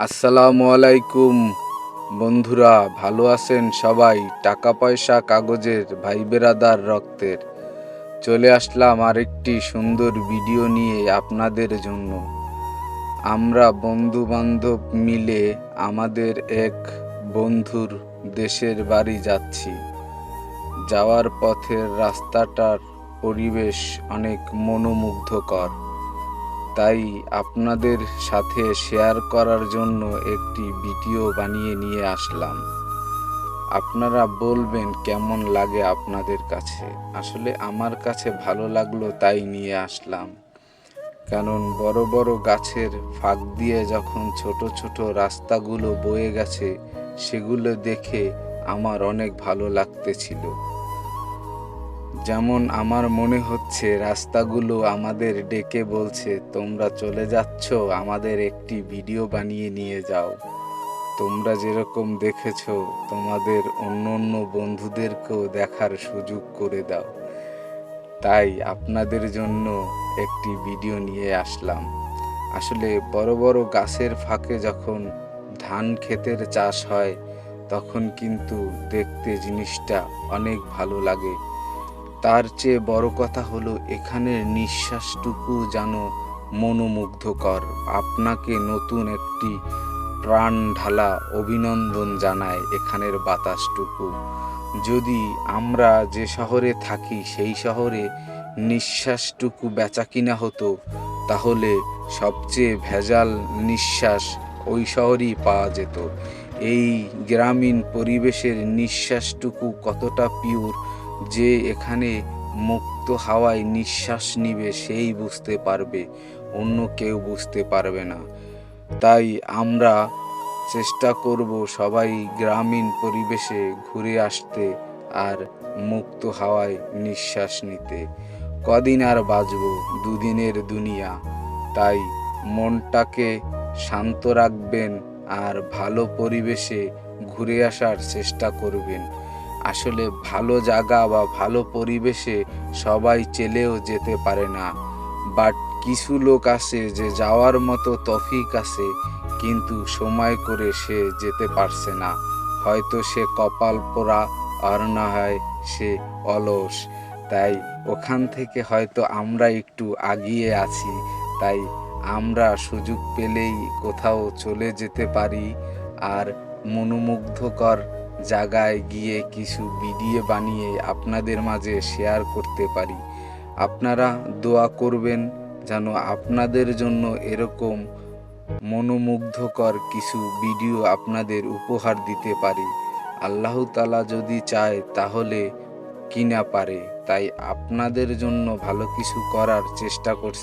আসসালামু আলাইকুম। বন্ধুরা, ভালো আছেন সবাই? টাকা পয়সা কাগজের ভাই বেরাদার রক্তের। চলে আসলাম আরেকটি সুন্দর ভিডিও নিয়ে আপনাদের জন্য। আমরা বন্ধু বান্ধব মিলে আমাদের এক বন্ধুর দেশের বাড়ি যাচ্ছি। যাওয়ার পথের রাস্তাটার পরিবেশ অনেক মনোমুগ্ধকর। তাই আপনাদের সাথে শেয়ার করার জন্য একটি ভিডিও বানিয়ে নিয়ে আসলাম। আপনারা বলবেন, কেমন লাগে আপনাদের কাছে? আসলে আমার কাছে ভালো লাগল তাই নিয়ে আসলাম। কারণ বড় বড় গাছের ফাঁক দিয়ে যখন ছোট ছোট রাস্তাগুলো বয়ে গেছে, সেগুলো দেখে আমার অনেক ভালো লাগতেছিল। যেমন আমার মনে হচ্ছে, রাস্তাগুলো আমাদের ডেকে বলছে, তোমরা চলে যাচ্ছ, আমাদের একটি ভিডিও বানিয়ে নিয়ে যাও। তোমরা যেরকম দেখেছ, তোমাদের অন্য অন্য বন্ধুদেরকেও দেখার সুযোগ করে দাও। তাই আপনাদের জন্য একটি ভিডিও নিয়ে আসলাম। আসলে বড় বড় গাছের ফাঁকে যখন ধান ক্ষেতের চাষ হয়, তখন কিন্তু দেখতে জিনিসটা অনেক ভালো লাগে। তার চেয়ে বড় কথা হলো, এখানের নিঃশ্বাসটুকু যেন মনোমুগ্ধকর। আপনাকে নতুন একটি প্রাণ ঢালা অভিনন্দন জানায় এখানের বাতাসটুকু। যদি আমরা যে শহরে থাকি, সেই শহরে নিঃশ্বাসটুকু বেচা কিনা হতো, তাহলে সবচেয়ে ভেজাল নিঃশ্বাস ওই শহরেই পাওয়া যেত। এই গ্রামীণ পরিবেশের নিঃশ্বাসটুকু কতটা পিওর যে এখানে মুক্ত হাওয়ায় নিঃশ্বাস নিবে, সেই বুঝতে পারবে, অন্য কেউ বুঝতে পারবে না। তাই আমরা চেষ্টা করব সবাই গ্রামীণ পরিবেশে ঘুরে আসতে আর মুক্ত হাওয়ায় নিঃশ্বাস নিতে। কদিন আর বাঁচব দুদিনের দুনিয়া, তাই মনটাকে শান্ত রাখবেন আর ভালো পরিবেশে ঘুরে আসার চেষ্টা করবেন। আসলে ভালো জায়গা বা ভালো পরিবেশে সবাই চেলেও যেতে পারে না। বাট কিছু লোক আছে যে যাওয়ার মতো তফিক আছে, কিন্তু সময় করে সে যেতে পারছে না। হয়তো সে কপাল পোড়া আর না হয় সে অলস। তাই ওখান থেকে হয়তো আমরা একটু আগিয়ে আছি। তাই আমরা সুযোগ পেলেই কোথাও চলে যেতে পারি আর মনোমুগ্ধকর জায়গায় গিয়ে কিছু ভিডিও বানিয়ে আপনাদের মাঝে শেয়ার করতে পারি। আপনারা দোয়া করবেন যেন আপনাদের জন্য এরকম মনোমুগ্ধকর কিছু ভিডিও আপনাদের উপহার দিতে পারি। আল্লাহ তালা যদি চায় তাহলে কি না পারে, তাই আপনাদের জন্য ভালো কিছু করার চেষ্টা করছি।